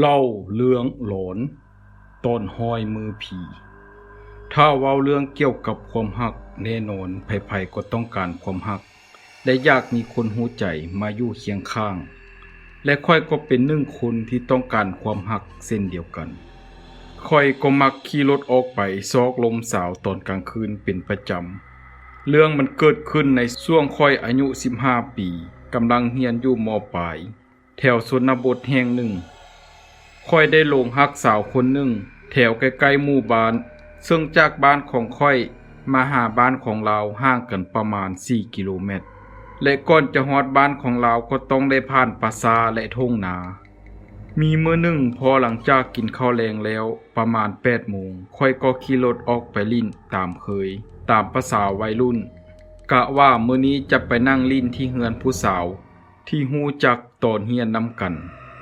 เล่าเรื่องหลอนตอนห้อยมือผี ถ้าเว้าเรื่องเกี่ยวกับความหักแน่นอนไผๆก็ต้องการความหัก และอยากมีคนหูใจมาอยู่เคียงข้าง และค่อยก็เป็นหนึ่งคนที่ต้องการความหักเส้นเดียวกันค่อยก็มักขี่รถออกไปซอกลมสาวตอนกลางคืนเป็นประจำ เรื่องมันเกิดขึ้นในช่วงค่อยอายุ 15 ปีกำลังเรียนอยู่มปลาย แถวชนบทแห่งหนึ่ง ค่อยได้ลงฮักสาวคนหนึ่ง แถวใกล้ๆหมู่บ้าน ซึ่งจากบ้านของค่อยมาหาบ้านของเราห่างกันประมาณ 4 กิโลเมตร และก่อนจะฮอดบ้านของเราก็ต้องได้ผ่านปราสาและทุ่งนา มีเมื้อหนึ่งพอหลังจากกินข้าวแรงแล้วประมาณ8โมงค่อยก็ขี่รถออกไปลิ้นตามเคย ตามภาษาวัยรุ่น กะว่ามื้อนี้จะไปนั่งลิ้นที่เฮือนผู้สาว ที่ฮู้จักตอนเฮียนนำกัน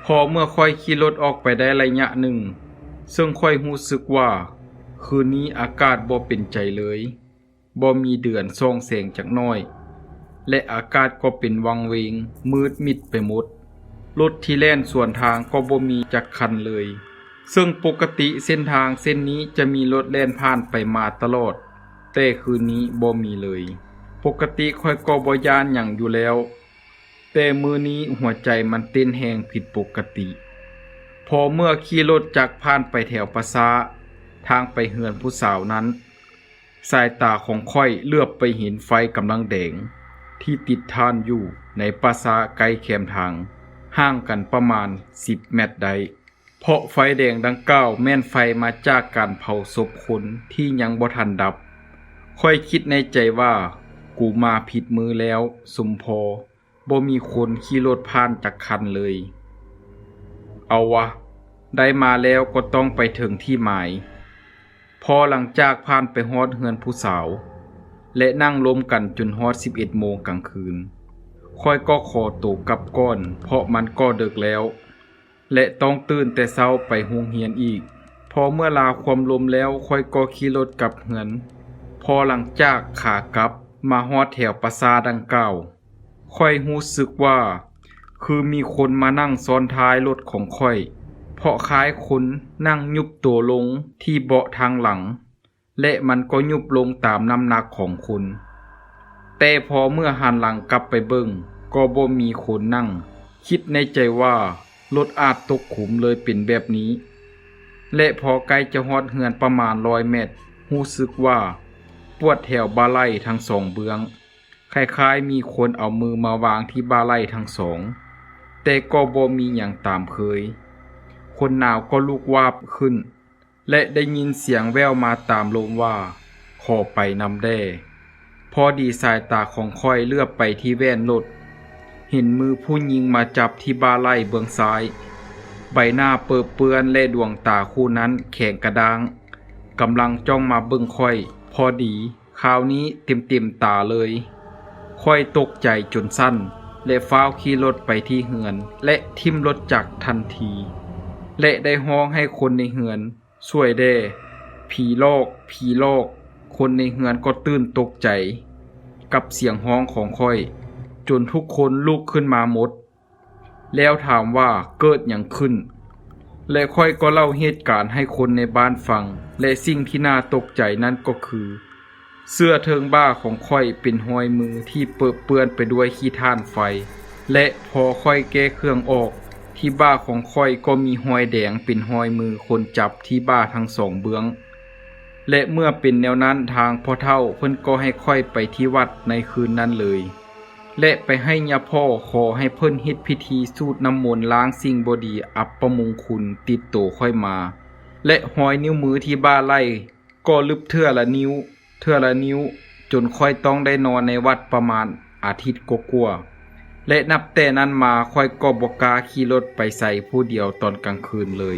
พอเมื่อค่อยขี่รถออกไปได้ระยะหนึ่ง ซึ่งค่อยรู้สึกว่า คืนนี้อากาศบ่เป็นใจเลยบ่มีเดือนส่องแสงจักน้อย และอากาศก็เป็นวังเวง มืดมิดไปหมด รถที่แล่นส่วนทางก็บ่มีจักคันเลย ซึ่งปกติเส้นทางเส้นนี้จะมีรถแล่นผ่านไปมาตลอด แต่คืนนี้บ่มีเลย ปกติค่อยก็บ่ยานหยังอยู่แล้ว แต่มือนี้หัวใจมันเต้นแหงผิดปกติ พอเมื่อขี่รถจากผ่านไปแถวปราสาทางไปเฮือนผู้สาวนั้น สายตาของค่อยเลือบไปเห็นไฟกำลังแดง ที่ติดทานอยู่ในปราสาไกลแคมทาง ห่างกันประมาณ 10 เมตรใด เพราะไฟแดงดังกล่าวแม่นไฟมาจากการเผาศพคนที่ยังบ่ทันดับ ค่อยคิดในใจว่ากูมาผิดมือแล้วสมพอ บ่มีคนขี่รถผ่านจักคันเลย เอาวะ ได้มาแล้วก็ต้องไปถึงที่หมาย พอหลังจากผ่านไปฮอดเฮือนผู้สาว และนั่งลมกันจนฮอด 11 โมงกลางคืน ค่อยก็ขอตัวกลับก้อน เพราะมันก็ดึกแล้ว และต้องตื่นแต่เช้าไปโรงเรียนอีก พอเมื่อลาความลมแล้วค่อยก็ขี่รถกลับเฮือน พอหลังจากขากลับมาฮอดแถวปราสาดังเก่า ค่อยรู้สึกว่า คือมีคนมานั่งซ้อนท้ายรถของค่อย เพราะคล้ายคนนั่งยุบตัวลงที่เบาะทางหลัง และมันก็ยุบลงตามน้ำหนักของคุณแต่พอเมื่อหันหลังกลับไปเบิ่งก็บ่มีคนนั่ง คิดในใจว่ารถอาจตกขุมเลยเป็นแบบนี้ และพอใกล้จะฮอดเฮือนประมาณร้อยเมตรรู้สึกว่า ปวดแถวบาไลทั้งสองเบื้อง คล้ายๆมีคนเอามือมาวางที่บาไหล่ทั้งสอง แต่ก็บ่มีอย่างตามเคย คนหนาวก็ลุกวาบขึ้น และได้ยินเสียงแววมาตามลมว่า ขอไปนำแด่พอดีสายตาของค่อยเลือบไปที่แว่นรถเห็นมือผู้หญิงมาจับที่บาไหล่เบื้องซ้าย ใบหน้าเปื้อเปื้อนและดวงตาคู่นั้นแข็งกระด้างกำลังจ้องมาเบิ่งค่อย พอดี คราวนี้เต็มเต็มๆตาเลย ค่อยตกใจจนสั้น และฟ้าวขี่รถไปที่เฮือน และทิมรถจักรทันที และได้ห้องให้คนในเฮือนช่วยแด่ผีโลก ผีโลก คนในเฮือนก็ตื่นตกใจ กับเสียงห้องของค่อย จนทุกคนลุกขึ้นมาหมด แล้วถามว่าเกิดอย่างขึ้น และค่อยก็เล่าเหตุการณ์ให้คนในบ้านฟัง และสิ่งที่น่าตกใจนั้นก็คือ เสื้อเทิงบ้าของค่อยเป็นหอยมือที่เปื้อนเปื้อนไปด้วยขี้ท่านไฟ และพอค่อยแก้เครื่องออก ที่บ้าของค่อยก็มีหอยแดงเป็นหอยมือคนจับที่บ้าทั้งสองเบื้อง และเมื่อเป็นแนวนั้นทางพ่อเท่าเพิ่นก็ให้ค่อยไปที่วัดในคืนนั้นเลย และไปให้ยาพ่อขอให้เพิ่นเฮ็ดพิธีสูดน้ำมนต์ล้างสิ่งบดีอัปมงคุณติดตัวค่อยมา และหอยนิ้วมือที่บ้าไล่ก็ลึบเทื่อละนิ้ว เทื่อละนิ้วจนค่อยต้องได้นอนในวัดประมาณอาทิตย์กว่าและนับแต่นั้นมาค่อยก็บอกกล้าขี่รถไปใส่ผู้เดียวตอนกลางคืนเลย